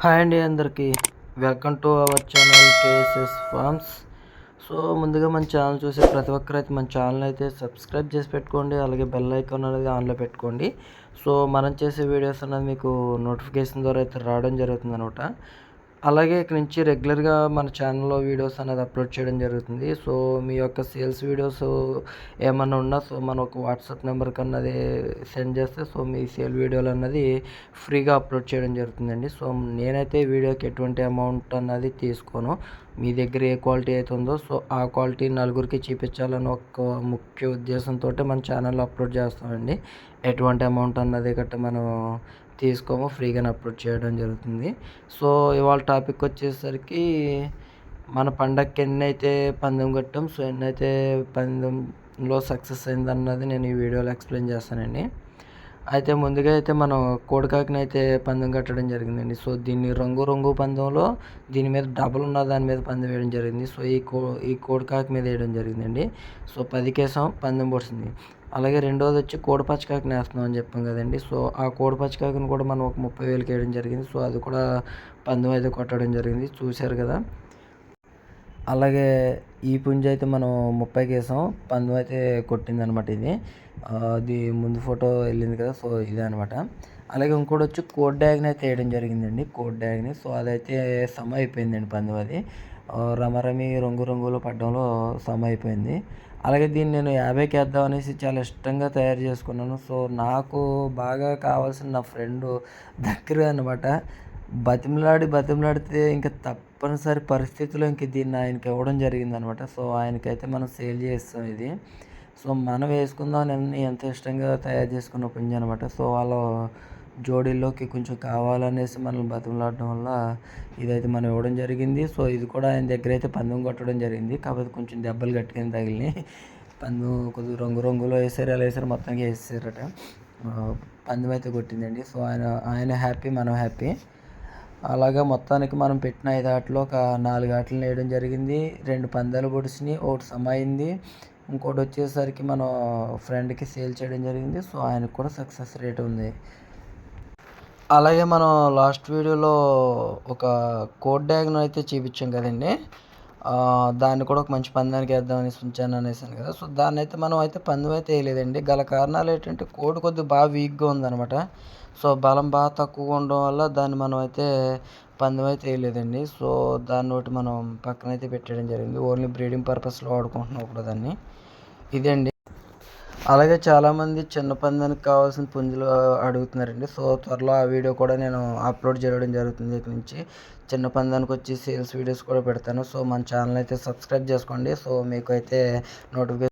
Hi అండి అందరికీ. Welcome to our channel KSS farms. So ముందుగా మన ఛానల్ చూసే ప్రతి ఒక్కరు అయితే మన ఛానల్ అయితే సబ్స్క్రైబ్ చేసి పెట్టుకోండి అలాగే బెల్ ఐకాన్ అనేది ఆన్లో పెట్టుకోండి. సో మనం చేసే వీడియోస్ అనేది మీకు నోటిఫికేషన్ ద్వారా అయితే రావడం జరుగుతుంది అనమాట అలాగే ఇక్కడ నుంచి రెగ్యులర్గా మన ఛానల్లో వీడియోస్ అనేది అప్లోడ్ చేయడం జరుగుతుంది. సో మీ యొక్క సేల్స్ వీడియోస్ ఏమన్నా ఉన్నా సో మన ఒక వాట్సాప్ నెంబర్కి అన్నది సెండ్ చేస్తే సో మీ సేల్ వీడియోలు అన్నది ఫ్రీగా అప్లోడ్ చేయడం జరుగుతుందండి. సో నేనైతే వీడియోకి ఎటువంటి అమౌంట్ అన్నది తీసుకోను. మీ దగ్గర ఏ క్వాలిటీ అయితే ఉందో సో ఆ క్వాలిటీ నలుగురికి చూపించాలని ఒక ముఖ్య ఉద్దేశంతో మన ఛానల్లో అప్లోడ్ చేస్తామండి. ఎటువంటి అమౌంట్ అన్నది గట్రా మనం తీసుకోము ఫ్రీగానే అప్లోడ్ చేయడం జరుగుతుంది. సో ఇవాళ టాపిక్ వచ్చేసరికి మన పండగకి ఎన్నైతే పందెం కట్టాం సో ఎన్నైతే పందెంలో సక్సెస్ అయిందన్నది నేను ఈ వీడియోలో ఎక్స్ప్లెయిన్ చేస్తానండి. అయితే ముందుగా అయితే మనం కోడికాకిని అయితే పందెం కట్టడం జరిగిందండి. సో దీన్ని రంగు రంగు పందెంలో దీని మీద డబుల్ ఉన్న దాని మీద పందెం వేయడం జరిగింది. సో ఈ కో ఈ కోడికాకి మీద వేయడం జరిగిందండి. సో పది కేసం పందెం పొడిచింది అలాగే రెండోది వచ్చి కోడిపచ్చకాకిని వేస్తున్నాం అని చెప్పాం కదండి. సో ఆ కోడిపచ్చకాకిని కూడా మనం ఒక ముప్పై వేలకి వేయడం జరిగింది. సో అది కూడా పందెం అయితే కొట్టడం జరిగింది. చూశారు కదా. అలాగే ఈ పుంజ అయితే మనం ముప్పైకి వేసాం పందెం అయితే కొట్టింది అనమాట ఇది అది ముందు ఫోటో వెళ్ళింది కదా సో ఇదే అనమాట. అలాగే ఇంకోటి వచ్చి కోడ్ డ్యాగ్ని అయితే వేయడం జరిగిందండి కోడ్ డ్యాగ్ని. సో అదైతే సమ అయిపోయిందండి పందెం అది. రమరమి రంగు రంగులో పడడంలో సమ అయిపోయింది. అలాగే దీన్ని నేను యాభైకి వేద్దాం అనేసి చాలా ఇష్టంగా తయారు చేసుకున్నాను. సో నాకు బాగా కావాల్సిన నా ఫ్రెండ్ దగ్గర అనమాట బతిమలాడి బతిమలాడితే ఇంకా తప్పనిసరి పరిస్థితిలో ఇంక దీన్ని ఆయనకి ఇవ్వడం జరిగిందనమాట. సో ఆయనకైతే మనం సేల్ చేస్తాం ఇది. సో మనం వేసుకుందాం అని ఎంత ఇష్టంగా తయారు చేసుకున్న పుంజ అనమాట. సో వాళ్ళ జోడీలోకి కొంచెం కావాలనేసి మనల్ని బతిమలాడడం వల్ల ఇదైతే మనం ఇవ్వడం జరిగింది. సో ఇది కూడా ఆయన దగ్గర అయితే పందెం కొట్టడం జరిగింది. కాకపోతే కొంచెం దెబ్బలు కట్టుకుని తగిలి పందెం కొద్దిగా రంగు రంగులో వేసారు అలా వేసారు మొత్తంగా వేసారట. పందెం అయితే కొట్టిందండి. సో ఆయన ఆయన హ్యాపీ మనం హ్యాపీ. అలాగా మొత్తానికి మనం పెట్టిన ఐదు ఆటలు ఒక నాలుగు ఆటలు వేయడం జరిగింది. రెండు పందాలు పొడిచినాయి. ఒకటి సమయింది. ఇంకోటి వచ్చేసరికి మనం ఫ్రెండ్కి సేల్ చేయడం జరిగింది. సో ఆయనకు కూడా సక్సెస్ రేట్ ఉంది. అలాగే మనం లాస్ట్ వీడియోలో ఒక కోడ్ డ్యాగ్ను అయితే చూపించాం కదండి. దాన్ని కూడా ఒక మంచి పందానికి వేద్దామని ఉంచాను అనేసాను కదా. సో దాన్ని అయితే మనం అయితే పందెం అయితే వేయలేదండి. గల కారణాలు ఏంటంటే కోడి కొద్దిగా బాగా వీక్గా ఉందన్నమాట. సో బలం బాగా తక్కువగా ఉండడం వల్ల దాన్ని మనం అయితే పందెం అయితే వేయలేదండి. సో దాన్ని ఒకటి మనం పక్కన అయితే పెట్టడం జరిగింది. ఓన్లీ బ్రీడింగ్ పర్పస్లో వాడుకుంటున్నాం కూడా దాన్ని. ఇదండి. అలాగే చాలామంది చిన్న పందానికి కావాల్సిన పుంజులు అడుగుతున్నారండి. సో త్వరలో ఆ వీడియో కూడా నేను అప్లోడ్ చేయడం జరుగుతుంది ఇక్కడ నుంచి. చిన్న పందానికి వచ్చి సేల్స్ వీడియోస్ కూడా పెడతాను. సో మన ఛానల్ అయితే సబ్స్క్రైబ్ చేసుకోండి. సో మీకు అయితే నోటిఫికేషన్